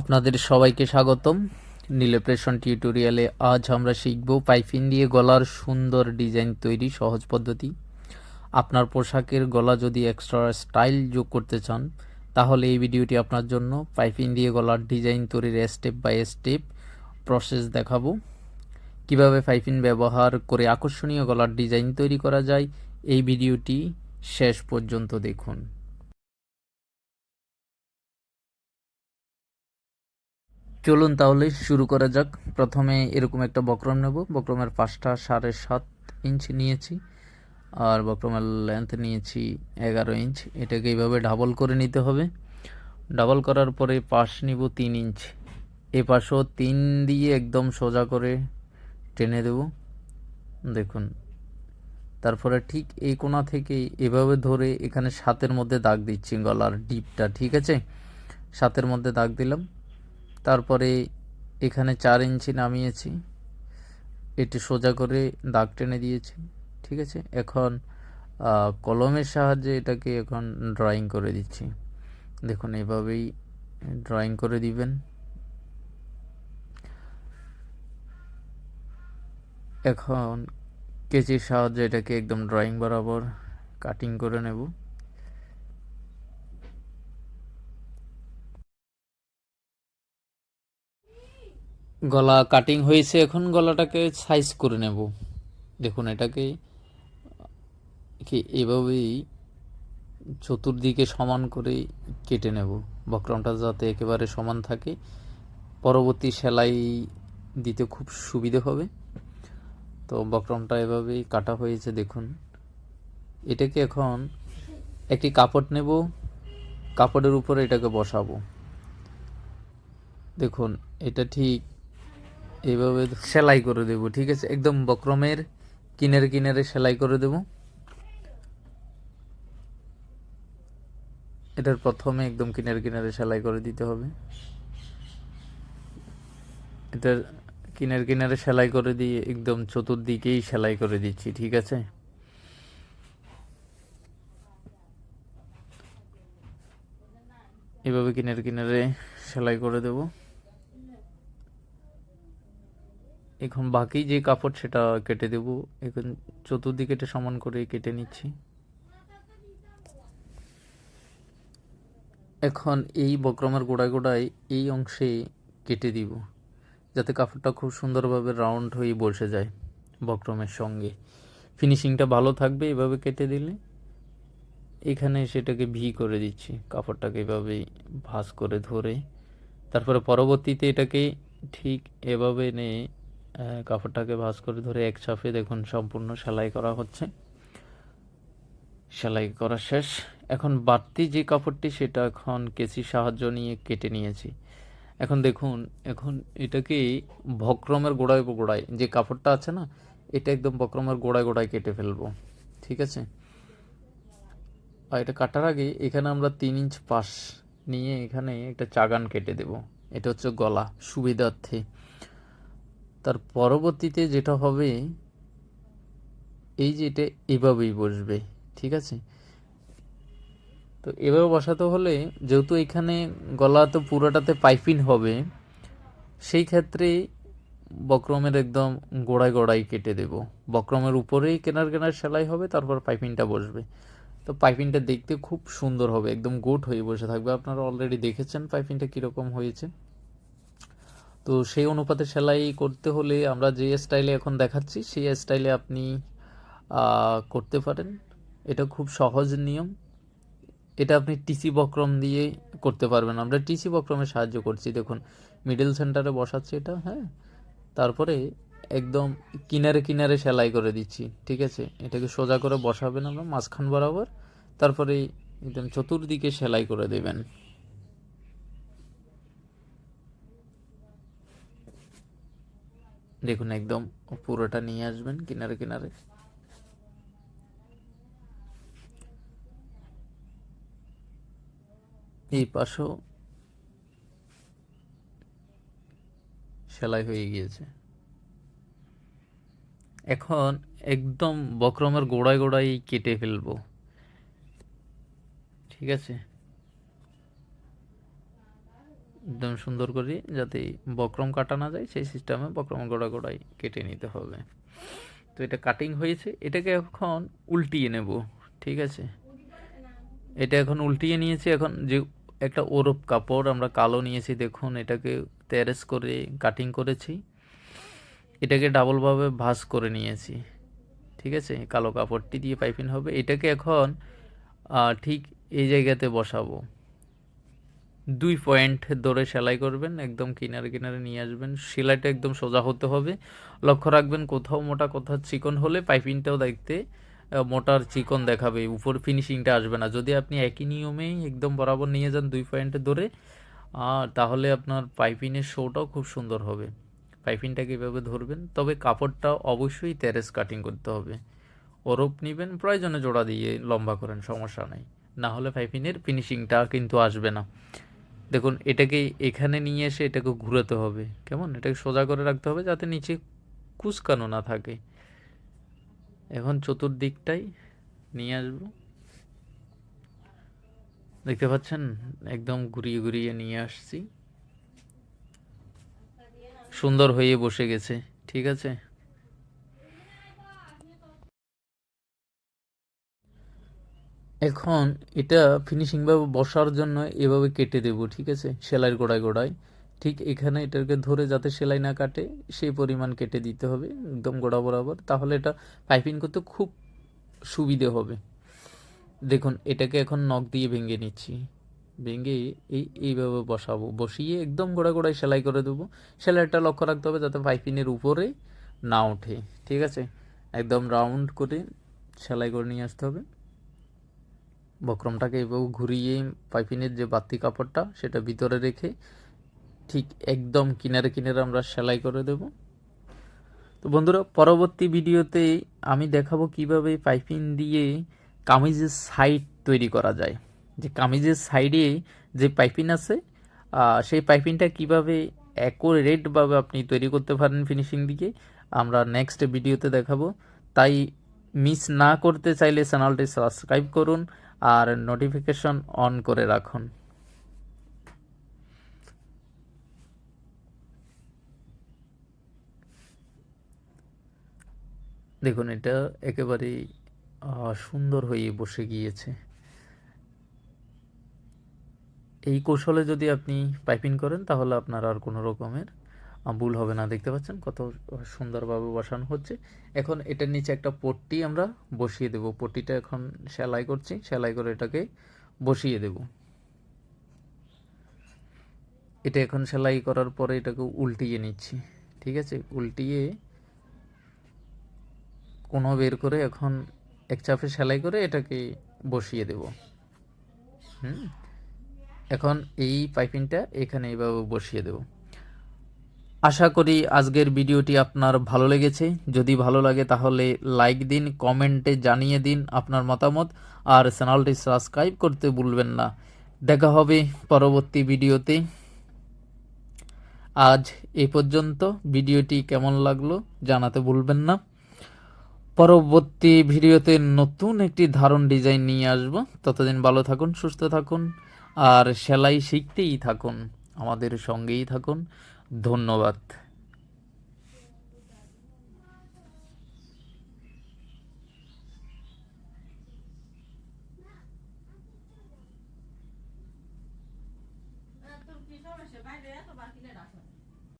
আপনাদের সবাইকে স্বাগতম। নীলেপ্রেশন টিউটোরিয়ালে আজ আমরা শিখব পাইপিং দিয়ে গলার সুন্দর ডিজাইন তৈরি সহজ পদ্ধতি। আপনার পোশাকের গলা যদি এক্সট্রা স্টাইল যোগ করতে চান, তাহলে এই ভিডিওটি আপনার জন্য পাইপিং দিয়ে গলার ডিজাইন তৈরির স্টেপ বাই স্টেপ প্রসেস দেখাবো। কীভাবে পাইপিং ব্যবহার করে আকর্ষণীয় গলার ডিজাইন তৈরি করা যায়, এই ভিডিওটি শেষ পর্যন্ত দেখুন। চলুন তাহলে শুরু করা যাক। প্রথমে এরকম একটা বক্রম নেব। বক্রমের পাঁচটা সাড়ে সাত ইঞ্চ নিয়েছি আর বক্রমের লেন্থ নিয়েছি এগারো ইঞ্চ এটাকে এইভাবে ডাবল করে নিতে হবে। ডাবল করার পরে পাশ নিব তিন ইঞ্চ এ পাশও তিন দিয়ে একদম সোজা করে টেনে দেব। দেখুন, তারপরে ঠিক এই কোণা থেকে এভাবে ধরে এখানে সাতের মধ্যে দাগ দিচ্ছি গলার ডিপটা ঠিক আছে? সাতের মধ্যে দাগ দিলাম। তারপরে এখানে চার ইঞ্চি নামিয়েছি। এটি সোজা করে দাগ টেনে দিয়েছি, ঠিক আছে? এখন কলমের সাহায্যে এটাকে এখন ড্রয়িং করে দিচ্ছি। দেখুন, এভাবেই ড্রয়িং করে দিবেন। এখন কেচির সাহায্যে এটাকে একদম ড্রয়িং বরাবর কাটিং করে নেব। গলা কাটিং হয়েছে, এখন গলাটাকে সাইজ করে নেব। দেখুন, এটাকে কি এভাবেই চতুর্দিকে সমান করে কেটে নেব। বক্রমটা যাতে একেবারে সমান থাকে। পরবর্তী সেলাই দিতে খুব সুবিধে হবে। তো বক্রমটা এভাবেই কাটা হয়েছে, দেখুন। এটাকে এখন একটি কাপড় নেব। কাপড়ের উপরে এটাকে বসাবো। দেখুন, এটা ঠিক এইভাবে সেলাই করে দেব, ঠিক আছে? একদম বক্রমের কিনারে কিনারে সেলাই করে দেব। এটার প্রথমে একদম কিনারে কিনারে সেলাই করে দিতে হবে। এটার কিনারে কিনারে সেলাই করে দিয়ে একদম চতুর্দিকেই সেলাই করে দিচ্ছি, ঠিক আছে? এভাবে কিনারে কিনারে সেলাই করে দেবো। এখন বাকি যে কাপড় সেটা কেটে দেব। এখন চতুর্দিকে এটা সমান করে কেটে নিচ্ছি। এখন এই বক্রমের গোড়ায় গোড়ায় এই অংশে কেটে দিব, যাতে কাপড়টা খুব সুন্দরভাবে রাউন্ড হয়ে বসে যায় বক্রমের সঙ্গে। ফিনিশিংটা ভালো থাকবে এভাবে কেটে দিলে। এখানে সেটাকে ভি করে দিচ্ছি, কাপড়টাকে এভাবে ভাঁজ করে ধরে। তারপরে পরবর্তীতে এটাকে ঠিক এভাবে নিয়ে কাপড়টাকে ভাঁজ করে ধরে এক চাপে দেখুন সম্পূর্ণ সেলাই করা হচ্ছে। সেলাই করা শেষ। এখন বাড়তি যে কাপড়টি সেটা এখন কেসি সাহায্য নিয়ে কেটে নিয়েছি। এখন দেখুন, এখন এটাকে বক্রমের গোড়ায় গোড়ায় যে কাপড়টা আছে না, এটা একদম বক্রমের গোড়ায় গোড়ায় কেটে ফেলব। ঠিক আছে? আর এটা কাটার আগে এখানে আমরা তিন ইঞ্চ পাশ নিয়ে এখানে একটা চাগান কেটে দেব। এটা হচ্ছে গলা। সুবিধার্থে। তার পরবর্তীতে যেটা হবে, এই যে এটা এভাবেই বসবে, ঠিক আছে? তো এভাবে বসাতে হলে যেহেতু এখানে গলা তো পুরোটাতে পাইপিং হবে, সেই ক্ষেত্রে বক্রমের একদম গোড়ায় গোড়ায় কেটে দেব। বক্রমের উপরেই কেনার কেনার সেলাই হবে, তারপর পাইপিনটা বসবে। তো পাইপিনটা দেখতে খুব সুন্দর হবে, একদম গোট হয়ে বসে থাকবে। আপনারা অলরেডি দেখেছেন পাইপিনটা কীরকম হয়েছে? তো সেই অনুপাতে সেলাই করতে হলে আমরা যে স্টাইলে এখন দেখাচ্ছি, সেই স্টাইলে আপনি করতে পারেন। এটা খুব সহজ নিয়ম। এটা আপনি টিসি বক্রম দিয়ে করতে পারবেন। আমরা টিসি বক্রমে সাহায্য করছি। দেখুন মিডল সেন্টারে বসাচ্ছি এটা হ্যাঁ? তারপরে একদম কিনারে কিনারে সেলাই করে দিচ্ছি, ঠিক আছে? এটাকে সোজা করে বসাবেন আমরা, মাঝখান বরাবর। তারপরে একদম চতুর্দিকে সেলাই করে দেবেন। দেখুন একদম পুরোটা নিয়ে আসবেন কিনারে কিনারে। এই পাশেও সেলাই হয়ে গিয়েছে। এখন একদম বক্রমের গোড়ায় গোড়ায় কেটে ফেলব। ঠিক আছে? একদম সুন্দর করে যাতে বক্রম কাটা না যায়, সেই সিস্টেমে বক্রম গোড়া গোড়ায় কেটে নিতে হবে। তো এটা কাটিং হয়েছে। এটাকে এখন উল্টিয়ে নেব, ঠিক আছে? এটা এখন উল্টিয়ে নিয়েছি। এখন যে একটা ওরপ কাপড় আমরা কালো নিয়েছি, দেখুন, এটাকে তেরেস করে কাটিং করেছি। এটাকে ডাবলভাবে ভাঁজ করে নিয়েছি, ঠিক আছে? কালো কাপড়টি দিয়ে পাইপিং হবে। এটাকে এখন ঠিক এই জায়গাতে বসাবো। দুই পয়েন্ট ধরে সেলাই করবেন, একদম কিনারে কিনারে নিয়ে আসবেন। সেলাইটা একদম সোজা হতে হবে। লক্ষ্য রাখবেন কোথাও মোটা, কোথাও চিকন হলে পাইপিংটাও দেখতে মোটার চিকন দেখাবে। উপর ফিনিশিংটা আসবে না। যদি আপনি একই নিয়মেই একদম বরাবর নিয়ে যান দুই পয়েন্ট ধরে আর তাহলে আপনার পাইপিংয়ের শোটাও খুব সুন্দর হবে। পাইপিংটাকে এভাবে ধরবেন, তবে কাপড়টা অবশ্যই তেরেস কাটিং করতে হবে। ওরপ নেবেন, প্রয়োজনে জোড়া দিয়ে লম্বা করেন, সমস্যা নাই। না হলে পাইপিংয়ের ফিনিশিংটা কিন্তু আসবে না। দেখুন, এটাকে এখানে নিয়ে এসে এটাকে ঘুরাতে হবে। কেমন? এটাকে সোজা করে রাখতে হবে যাতে নিচে কুচকানো না থাকে। এখন চতুর্দিকটাই নিয়ে আসব। দেখতে পাচ্ছেন? একদম ঘুরিয়ে ঘুরিয়ে নিয়ে আসছি। সুন্দর হয়ে বসে গেছে, ঠিক আছে? এখন এটা ফিনিশিংভাবে বসার জন্য এভাবে কেটে দেব, ঠিক আছে? সেলাইয়ের গোড়ায় গোড়ায়। ঠিক এখানে এটাকে ধরে যাতে সেলাই না কাটে, সেই পরিমাণ কেটে দিতে হবে একদম গোড়া বরাবর। তাহলে এটা পাইপিং করতে খুব সুবিধে হবে। দেখুন, এটাকে এখন নখ দিয়ে ভেঙে নিচ্ছি। ভেঙে এই, এইভাবে বসাবো। বসিয়ে একদম গোড়া গোড়ায় সেলাই করে দেবো। সেলাইটা লক্ষ্য রাখতে হবে যাতে পাইপিনের উপরে না ওঠে, ঠিক আছে? একদম রাউন্ড করে সেলাই করে নিয়ে আসতে হবে। বক্রমটাকে এভাবে ঘুরিয়ে পাইপিনের যে বাতি কাপড়টা, সেটা ভিতরে রেখে ঠিক একদম কিনারে কিনারে আমরা সেলাই করে দেব। তো বন্ধুরা, পরবর্তী ভিডিওতে আমি দেখাবো কীভাবে পাইপিন দিয়ে কামিজের সাইড তৈরি করা যায়। যে কামিজের সাইডে যে পাইপিন আছে সেই পাইপিংটা কীভাবে অ্যাকোরেটভাবে আপনি তৈরি করতে পারেন ফিনিশিং দিকে, আমরা নেক্সট ভিডিওতে দেখাবো। তাই মিস না করতে চাইলে চ্যানেলটি সাবস্ক্রাইব করুন আর নোটিফিকেশন অন করে রাখুন। দেখুন, এটা একেবারেই সুন্দর হয়ে বসে গিয়েছে। এই কৌশলে যদি আপনি পাইপিং করেন, তাহলে আপনার আর কোনো রকমের ভুল হবে না, দেখতে পাচ্ছেন? কত সুন্দরভাবে বসানো হচ্ছে। এখন এটার নিচে একটা পট্টি আমরা বসিয়ে দেব। পট্টিটা এখন সেলাই করছি, সেলাই করে এটাকে বসিয়ে দেব। এটা এখন সেলাই করার পরে এটাকে উল্টিয়ে নিচ্ছি, ঠিক আছে? উল্টিয়ে কোনো বের করে এখন এক চাপে সেলাই করে এটাকে বসিয়ে দেব। হুম? এখন এই পাইপিংটা এখানে এইভাবে বসিয়ে দেব। আশা করি আজকের ভিডিওটি আপনার ভালো লেগেছে। যদি ভালো লাগে তাহলে লাইক দিন কমেন্টে জানিয়ে দিন আপনার মতামত আর চ্যানেলটি সাবস্ক্রাইব করতে ভুলবেন না। দেখা হবে পরবর্তী ভিডিওতে। আজ এ পর্যন্ত। ভিডিওটি কেমন লাগল জানাতে ভুলবেন না। পরবর্তী ভিডিওতে নতুন একটি ধারণ ডিজাইন নিয়ে আসব। ততদিন ভালো থাকুন, সুস্থ থাকুন আর সেলাই শিখতেই থাকুন। আমাদের সঙ্গেই থাকুন। ধন্যবাদ।